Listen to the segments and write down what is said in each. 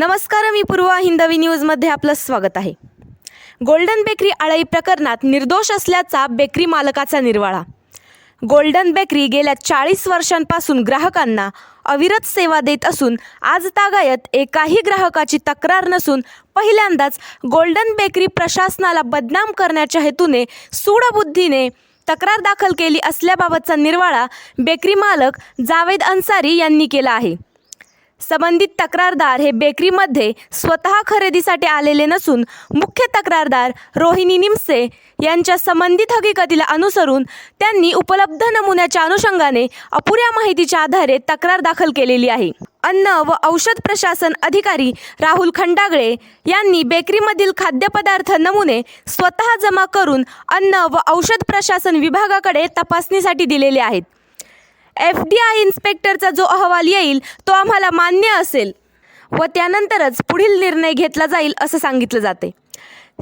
नमस्कार मी पूर्वा हिंदवी न्यूजमध्ये आपलं स्वागत आहे. गोल्डन बेकरी आळई प्रकरणात निर्दोष असल्याचा बेकरी मालकाचा निर्वाळा. गोल्डन बेकरी गेल्या चाळीस वर्षांपासून ग्राहकांना अविरत सेवा देत असून आज तागायत एकाही ग्राहकाची तक्रार नसून पहिल्यांदाच गोल्डन बेकरी प्रशासनाला बदनाम करण्याच्या हेतूने सूडबुद्धीने तक्रार दाखल केली असल्याबाबतचा निर्वाळा बेकरी मालक जावेद अन्सारी यांनी केला आहे. संबंधित तक्रारदार हे बेकरीमध्ये स्वतः खरेदीसाठी आलेले नसून मुख्य तक्रारदार रोहिणी निमसे यांच्या संबंधित हकीकतीला अनुसरून त्यांनी उपलब्ध नमुन्याच्या अनुषंगाने अपुऱ्या माहितीच्या आधारे तक्रार दाखल केलेली आहे. अन्न व औषध प्रशासन अधिकारी राहुल खंडागळे यांनी बेकरीमधील खाद्यपदार्थ नमुने स्वतः जमा करून अन्न व औषध प्रशासन विभागाकडे तपासणीसाठी दिलेले आहेत. एफ डी आय इन्स्पेक्टरचा जो अहवाल येईल तो आम्हाला मान्य असेल व त्यानंतरच पुढील निर्णय घेतला जाईल असं सांगितलं जाते.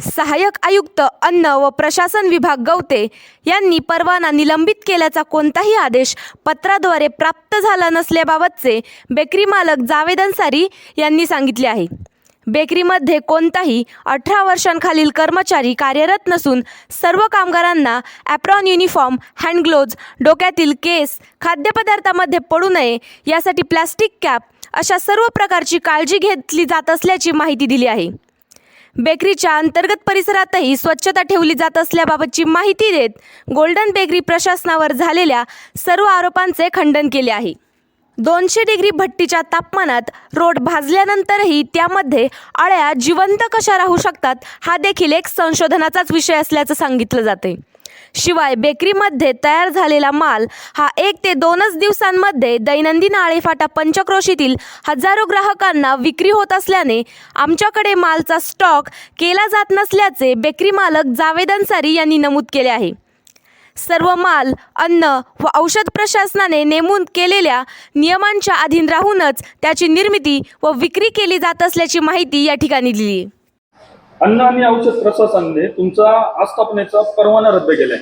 सहाय्यक आयुक्त अन्न व प्रशासन विभाग गवते यांनी परवाना निलंबित केल्याचा कोणताही आदेश पत्राद्वारे प्राप्त झाला नसल्याबाबतचे बेकरी मालक जावेद अन्सारी यांनी सांगितले आहे. बेकरीमध्ये कोणताही अठरा वर्षांखालील कर्मचारी कार्यरत नसून सर्व कामगारांना ॲप्रॉन युनिफॉर्म हँडग्लोव्ज डोक्यातील केस खाद्यपदार्थामध्ये पडू नये यासाठी प्लॅस्टिक कॅप अशा सर्व प्रकारची काळजी घेतली जात असल्याची माहिती दिली आहे. बेकरीच्या अंतर्गत परिसरातही स्वच्छता ठेवली जात असल्याबाबतची माहिती देत गोल्डन बेकरी प्रशासनावर झालेल्या सर्व आरोपांचे खंडन केले आहे. दोनशे डिग्री भट्टीच्या तापमानात रोड भाजल्यानंतरही त्यामध्ये अळ्या जिवंत कशा राहू शकतात हा देखील एक संशोधनाचाच विषय असल्याचं सांगितलं जाते शिवाय बेकरीमध्ये तयार झालेला माल हा एक ते दोनच दिवसांमध्ये दैनंदिन आळेफाटा पंचक्रोशीतील हजारो ग्राहकांना विक्री होत असल्याने आमच्याकडे मालचा स्टॉक केला जात नसल्याचे बेकरी मालक जावेद अन्सारी यांनी नमूद केले आहे. सर्व माल अन्न व औषध प्रशासनाने नेमून केलेल्या नियमांच्या अधीन राहूनच त्याची निर्मिती व विक्री केली जात असल्याची माहिती या ठिकाणी दिली. अन्न आणि औषध प्रशासनाने तुमचा आस्थापनेचा परवाना रद्द केलाय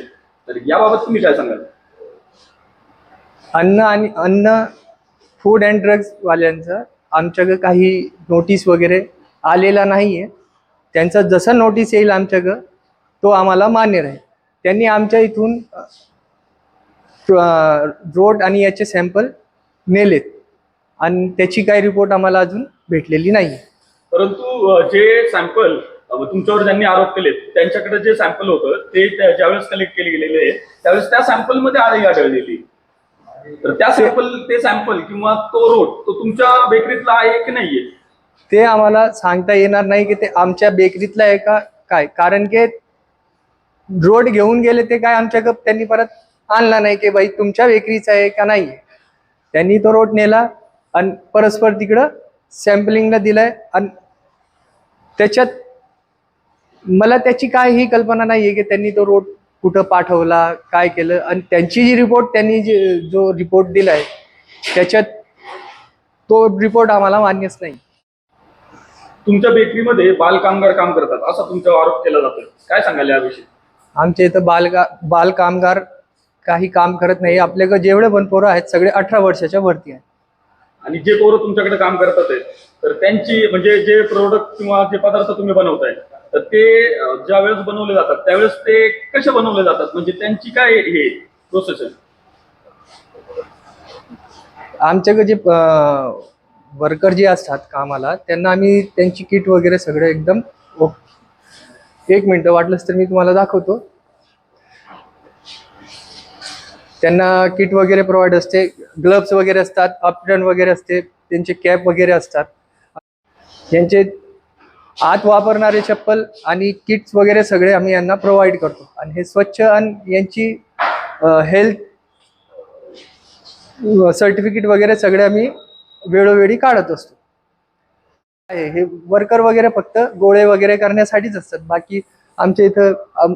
तर याबाबत तुम्ही काय सांगाल? अन्न आणि अन्न फूड अँड ड्रग्स वाल्यांचं आमच्याकडं काही नोटीस वगैरे आलेला नाही आहे त्यांचं जसं नोटीस येईल आमच्याकडं तो आम्हाला मान्य राहील. त्यांनी आमच्या इथून रोड आणि याचे सॅम्पल नेलेत. आणि त्याची काही रिपोर्ट आम्हाला अजून भेटलेली नाही. परंतु जे सॅम्पल तुमच्यावर ज्यांनी आरोप केले त्यांच्याकडे जे सॅम्पल होतं ते ज्यावेळेस कलेक्ट केले गेलेले त्यावेळेस त्या सॅम्पलमध्ये आळी आढळलेली तर त्या सॅम्पल ते सॅम्पल किंवा तो रोड तो तुमच्या बेकरीतला आहे की नाहीये? ते आम्हाला सांगता येणार नाही की ते आमच्या बेकरीतलं आहे का काय? कारण की रोड घेऊन गेले ते काय आमच्याकडं त्यांनी परत आणला नाही की बाई तुमच्या बेकरीचा आहे का नाही त्यांनी तो रोड नेला आणि परस्पर तिकडं सॅम्पलिंगला दिलाय आणि त्याच्यात मला त्याची काय ही कल्पना नाही आहे की त्यांनी तो रोड कुठं पाठवला काय केलं. आणि त्यांची जी रिपोर्ट त्यांनी जे जो रिपोर्ट दिलाय त्याच्यात तो रिपोर्ट आम्हाला मान्यच नाही. तुमच्या बेकरीमध्ये बालकामगार काम करतात असा तुमचा आरोप केला जातो काय सांगायला याविषयी? आमच्या इथं बालगा बाल कामगार काही काम करत नाही. आपल्याकडे जेवढे पण पोरं आहेत सगळे अठरा वर्षाच्या वरती आहेत. आणि जे पोरं तुमच्याकडे काम करतात आहेत तर त्यांची म्हणजे जे प्रोडक्ट किंवा जे पदार्थ तुम्ही बनवताय तर ते ज्या वेळेस बनवले जातात त्यावेळेस ते कसे बनवले जातात? म्हणजे त्यांची काय हे प्रोसेस आहे? आमच्याकडे जे वर्कर जे असतात कामाला त्यांना आम्ही त्यांची किट वगैरे सगळं एकदम एक मिनटं वाटलंच तर मी तुम्हाला दाखवतो. त्यांना किट वगैरे प्रोव्हाइड असते. ग्लव्स वगैरे असतात अपटन वगैरे असते त्यांचे कॅप वगैरे असतात. यांचे आत वापरणारे चप्पल आणि किट्स वगैरे सगळे आम्ही यांना प्रोव्हाइड करतो. आणि हे स्वच्छ आणि यांची हेल्थ सर्टिफिकेट वगैरे सगळे आम्ही वेळोवेळी काढत असतो. आहे. हे वर्कर वगैरे फक्त गोळे वगैरे करण्यासाठीच असतात. बाकी आमच्या इथं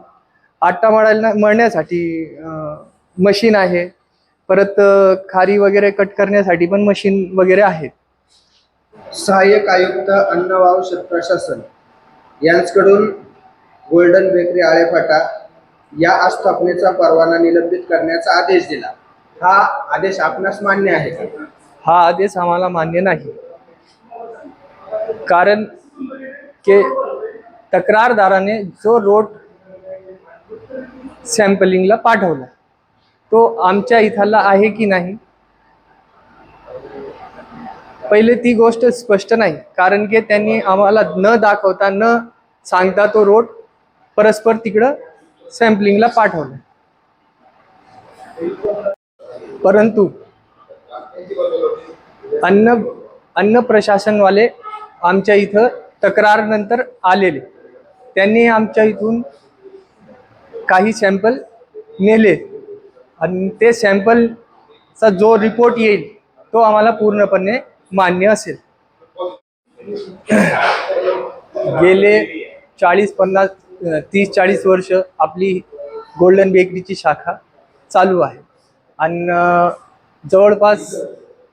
आट्टा मळायला मळण्यासाठी मशीन आहे. परत खारी वगैरे कट करण्यासाठी पण मशीन वगैरे आहेत. सहाय्यक आयुक्त अन्न व औषध प्रशासन यांच्याकडून गोल्डन बेकरी आळेफाटा या आस्थापनेचा परवाना निलंबित करण्याचा आदेश दिला. हा आदेश आपणास मान्य आहे हा आदेश आम्हाला मान्य नाही. कारण के तक्रारदाराने जो रोड सॅम्पलिंगला पाठवला तो आमच्या इथला आहे की नाही? पहिले ती गोष्ट स्पष्ट नाही कारण की त्यांनी आम्हाला न दाखवता न सांगता तो रोड परस्पर तिकडं सॅम्पलिंगला पाठवला. परंतु अन्न अन्न प्रशासनवाले आमच्या इथं तक्रारनंतर आलेले. त्यांनी आमच्या इथून काही सॅम्पल नेले. आणि ते सॅम्पलचा जो रिपोर्ट येईल तो आम्हाला पूर्णपणे मान्य असेल. गेले चाळीस पन्नास तीस चाळीस वर्ष आपली गोल्डन बेकरीची शाखा चालू आहे. आणि जवळपास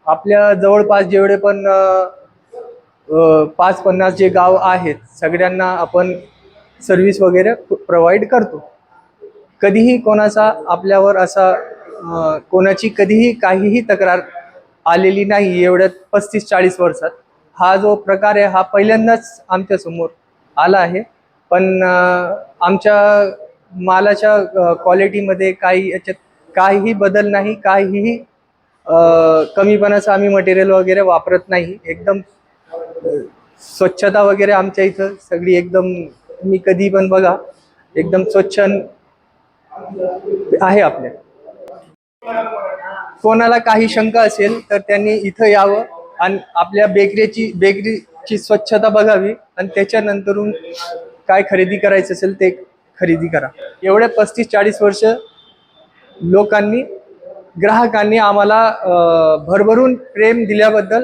आपल्या जवळपास जेवढे पण पाच पन्नास जे गाव आहेत सगळ्यांना आपण सर्व्हिस वगैरे प्रोव्हाइड करतो. कधीही कोणाचा आपल्यावर असा कोणाची कधीही काहीही तक्रार आलेली नाही एवढ्या पस्तीस चाळीस वर्षात हा जो प्रकार आहे हा पहिल्यांदाच आमच्यासमोर आला आहे. पण आमच्या मालाच्या क्वालिटीमध्ये काही याच्यात काहीही बदल नाही काहीही कमीपणाचं आम्ही मटेरियल वगैरे वापरत नाही. एकदम स्वच्छता वगैरे आमच्या इथं सगळी एकदम मी कधी पण बघा एकदम स्वच्छ आहे आपल्या. कोणाला काही शंका असेल तर त्यांनी इथं यावं आणि आपल्या बेकरीची बेकरीची स्वच्छता बघावी आणि त्याच्यानंतरून काय खरेदी करायचं असेल ते खरेदी करा. एवढे पस्तीस चाळीस वर्ष लोकांनी ग्राहकांनी आम्हाला भरभरून प्रेम दिल्याबद्दल